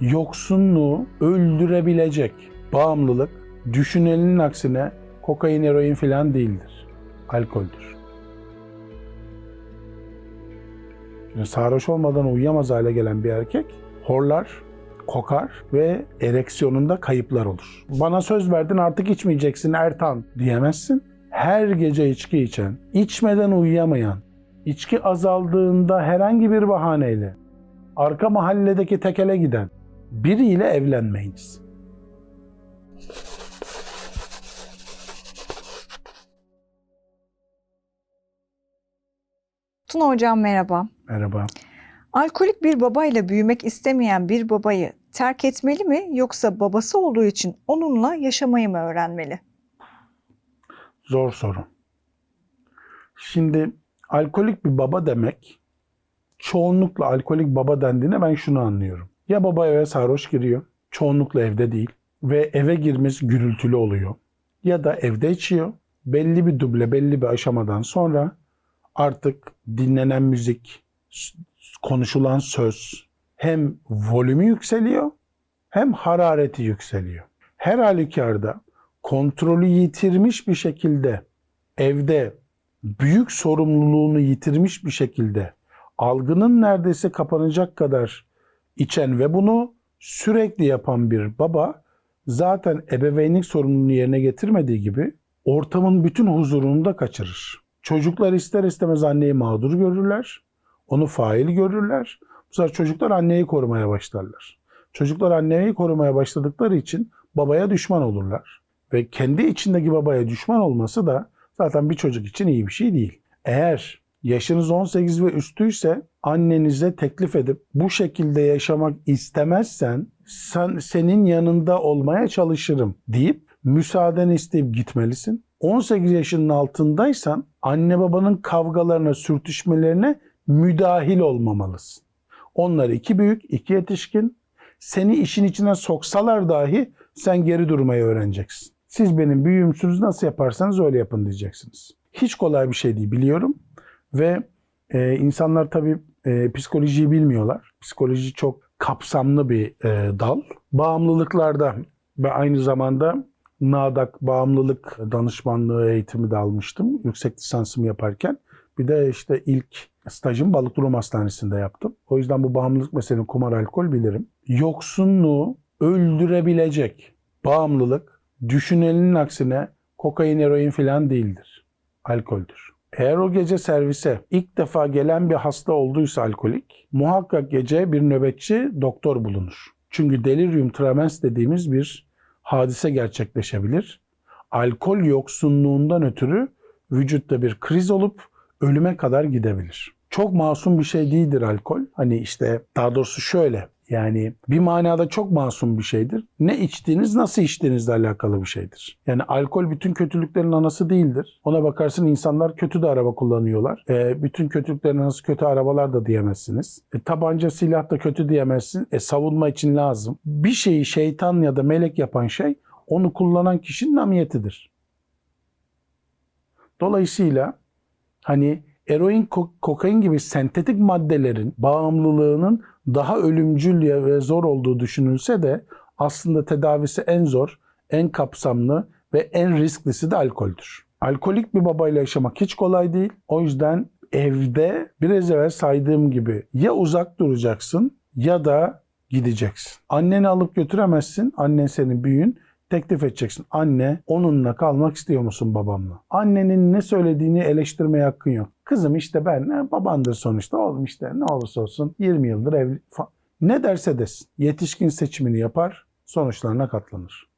yoksunluğu öldürebilecek bağımlılık düşünenin aksine kokain, eroin filan değildir. Alkoldür. Şimdi sarhoş olmadan uyuyamaz hale gelen bir erkek horlar, kokar ve ereksiyonunda kayıplar olur. Bana söz verdin artık içmeyeceksin Ertan diyemezsin. Her gece içki içen, içmeden uyuyamayan, içki azaldığında herhangi bir bahaneyle arka mahalledeki tekele giden biriyle evlenmeyiniz. Tuna Hocam merhaba. Merhaba. Alkolik bir babayla büyümek istemeyen bir babayı terk etmeli mi yoksa babası olduğu için onunla yaşamayı mı öğrenmeli? Zor soru. Şimdi alkolik bir baba demek çoğunlukla alkolik baba dendiğinde ben şunu anlıyorum. Ya baba eve sarhoş giriyor, çoğunlukla evde değil ve eve girmesi gürültülü oluyor. Ya da evde içiyor, belli bir duble, belli bir aşamadan sonra artık dinlenen müzik, konuşulan söz hem volümü yükseliyor hem harareti yükseliyor. Her halükarda kontrolü yitirmiş bir şekilde evde büyük sorumluluğunu yitirmiş bir şekilde algının neredeyse kapanacak kadar içen ve bunu sürekli yapan bir baba zaten ebeveynlik sorumluluğunu yerine getirmediği gibi ortamın bütün huzurunu da kaçırır. Çocuklar ister istemez anneyi mağdur görürler, onu fail görürler. Bu sefer çocuklar anneyi korumaya başlarlar. Çocuklar anneyi korumaya başladıkları için babaya düşman olurlar. Ve kendi içindeki babaya düşman olması da zaten bir çocuk için iyi bir şey değil. Eğer yaşınız 18 ve üstüyse annenize teklif edip bu şekilde yaşamak istemezsen sen, senin yanında olmaya çalışırım deyip müsaadeni isteyip gitmelisin. 18 yaşının altındaysan anne babanın kavgalarına, sürtüşmelerine müdahil olmamalısın. Onlar iki büyük, iki yetişkin. Seni işin içine soksalar dahi sen geri durmayı öğreneceksin. Siz benim büyüğümsünüz nasıl yaparsanız öyle yapın diyeceksiniz. Hiç kolay bir şey değil biliyorum. Ve e, insanlar tabii e, psikolojiyi bilmiyorlar. Psikoloji çok kapsamlı bir e, dal. Bağımlılıklarda ve aynı zamanda NADAK bağımlılık danışmanlığı eğitimi de almıştım yüksek lisansımı yaparken. Bir de işte ilk stajım Balıkdurum Hastanesi'nde yaptım. O yüzden bu bağımlılık meseleni kumar alkol bilirim. Yoksunluğu öldürebilecek bağımlılık düşünenin aksine kokain, eroin filan değildir. Alkoldür. Eğer o gece servise ilk defa gelen bir hasta olduysa alkolik, muhakkak gece bir nöbetçi doktor bulunur. Çünkü delirium tremens dediğimiz bir hadise gerçekleşebilir. Alkol yoksunluğundan ötürü vücutta bir kriz olup ölüme kadar gidebilir. Çok masum bir şey değildir alkol. Hani işte daha doğrusu şöyle yani bir manada çok masum bir şeydir. Ne içtiğiniz, nasıl içtiğinizle alakalı bir şeydir. Yani alkol bütün kötülüklerin anası değildir. Ona bakarsın insanlar kötü de araba kullanıyorlar. E, bütün kötülüklerin anası kötü arabalar da diyemezsiniz. E, tabanca, silah da kötü diyemezsin. E, savunma için lazım. Bir şeyi şeytan ya da melek yapan şey onu kullanan kişinin namiyetidir. Dolayısıyla hani eroin, ko- kokain gibi sentetik maddelerin bağımlılığının daha ölümcül ve zor olduğu düşünülse de aslında tedavisi en zor, en kapsamlı ve en risklisi de alkoldür. Alkolik bir babayla yaşamak hiç kolay değil. O yüzden evde biraz evvel saydığım gibi ya uzak duracaksın ya da gideceksin. Anneni alıp götüremezsin. Annen senin büyüğün teklif edeceksin. Anne onunla kalmak istiyor musun babamla? Annenin ne söylediğini eleştirmeye hakkın yok. Kızım işte ben e, babandır sonuçta oğlum işte ne olursa olsun 20 yıldır evli Ne derse desin. Yetişkin seçimini yapar sonuçlarına katlanır.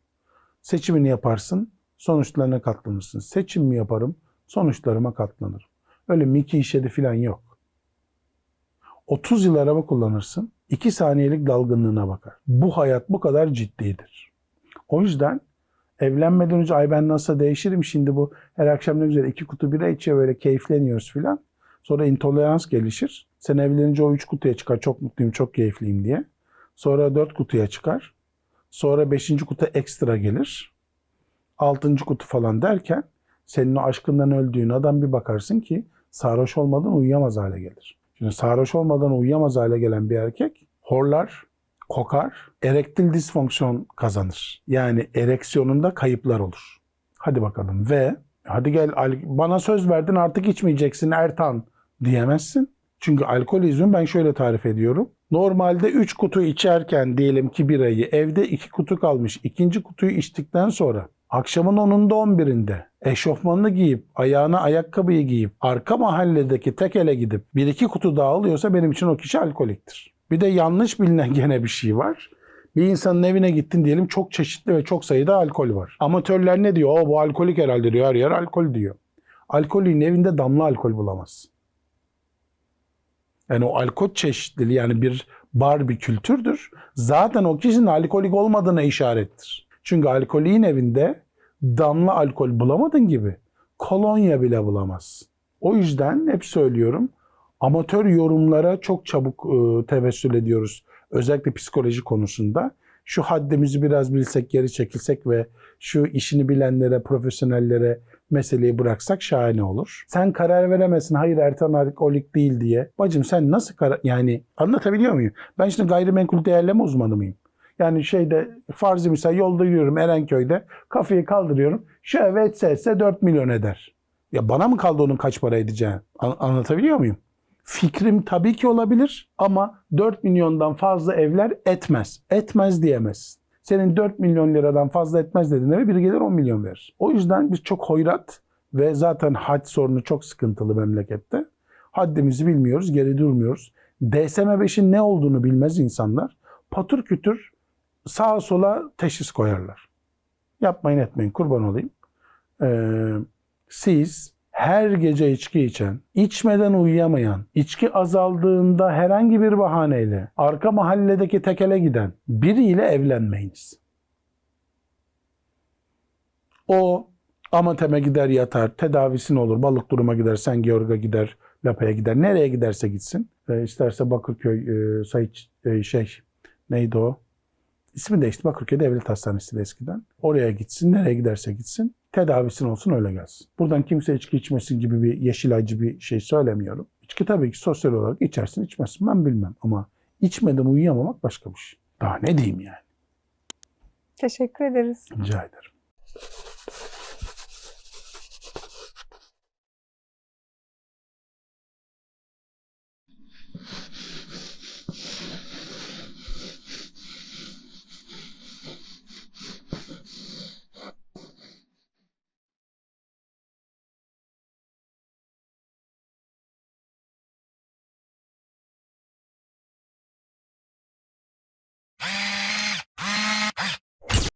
Seçimini yaparsın sonuçlarına katlanırsın. Seçim mi yaparım sonuçlarıma katlanırım. Öyle Miki işedi falan yok. 30 yıl araba kullanırsın. 2 saniyelik dalgınlığına bakar. Bu hayat bu kadar ciddidir. O yüzden evlenmeden önce ay ben nasıl değişirim şimdi bu her akşam ne güzel iki kutu bira içiyor böyle keyifleniyoruz filan. Sonra intolerans gelişir. Sen evlenince o üç kutuya çıkar çok mutluyum çok keyifliyim diye. Sonra dört kutuya çıkar. Sonra beşinci kutu ekstra gelir. Altıncı kutu falan derken senin o aşkından öldüğün adam bir bakarsın ki sarhoş olmadan uyuyamaz hale gelir. Şimdi sarhoş olmadan uyuyamaz hale gelen bir erkek horlar, kokar, erektil disfonksiyon kazanır. Yani ereksiyonunda kayıplar olur. Hadi bakalım ve hadi gel bana söz verdin artık içmeyeceksin Ertan diyemezsin. Çünkü alkolizmi ben şöyle tarif ediyorum. Normalde 3 kutu içerken diyelim ki birayı evde 2 kutu kalmış. ikinci kutuyu içtikten sonra akşamın 10'unda 11'inde eşofmanını giyip ayağına ayakkabıyı giyip arka mahalledeki tekele gidip bir iki kutu daha alıyorsa benim için o kişi alkoliktir. Bir de yanlış bilinen gene bir şey var. Bir insanın evine gittin diyelim çok çeşitli ve çok sayıda alkol var. Amatörler ne diyor? O bu alkolik herhalde diyor. Her yer alkol diyor. Alkolün evinde damla alkol bulamazsın. Yani o alkol çeşitliliği yani bir bar bir kültürdür. Zaten o kişinin alkolik olmadığına işarettir. Çünkü alkolün evinde damla alkol bulamadığın gibi kolonya bile bulamazsın. O yüzden hep söylüyorum amatör yorumlara çok çabuk e, tevessül ediyoruz. Özellikle psikoloji konusunda. Şu haddimizi biraz bilsek, geri çekilsek ve şu işini bilenlere, profesyonellere meseleyi bıraksak şahane olur. Sen karar veremezsin hayır Ertan alkolik değil diye. Bacım sen nasıl karar... Yani anlatabiliyor muyum? Ben şimdi gayrimenkul değerleme uzmanı mıyım? Yani şeyde farzı misal yolda yürüyorum Erenköy'de kafayı kaldırıyorum. Şu ev etse etse 4 milyon eder. Ya bana mı kaldı onun kaç para edeceği? An- anlatabiliyor muyum? Fikrim tabii ki olabilir ama 4 milyondan fazla evler etmez. Etmez diyemez. Senin 4 milyon liradan fazla etmez dediğin eve biri gelir 10 milyon verir. O yüzden biz çok hoyrat ve zaten had sorunu çok sıkıntılı memlekette. Haddimizi bilmiyoruz, geri durmuyoruz. DSM-5'in ne olduğunu bilmez insanlar. Patır kütür sağa sola teşhis koyarlar. Yapmayın etmeyin kurban olayım. Ee, siz her gece içki içen, içmeden uyuyamayan, içki azaldığında herhangi bir bahaneyle arka mahalledeki tekele giden biriyle evlenmeyiniz. O Amateme gider yatar, tedavisine olur, balık duruma gider, Sen Georg'a gider, Lapa'ya gider, nereye giderse gitsin. E, isterse Bakırköy, e, Sayıç, e, şey neydi o? İsmi değişti. Bakırköy Devlet Hastanesi eskiden. Oraya gitsin, nereye giderse gitsin. Tedavisine olsun öyle gelsin. Buradan kimse içki içmesin gibi bir yeşil acı bir şey söylemiyorum. İçki tabii ki sosyal olarak içersin içmezsin ben bilmem ama içmeden uyuyamamak başka bir şey. Daha ne diyeyim yani? Teşekkür ederiz. Rica ederim.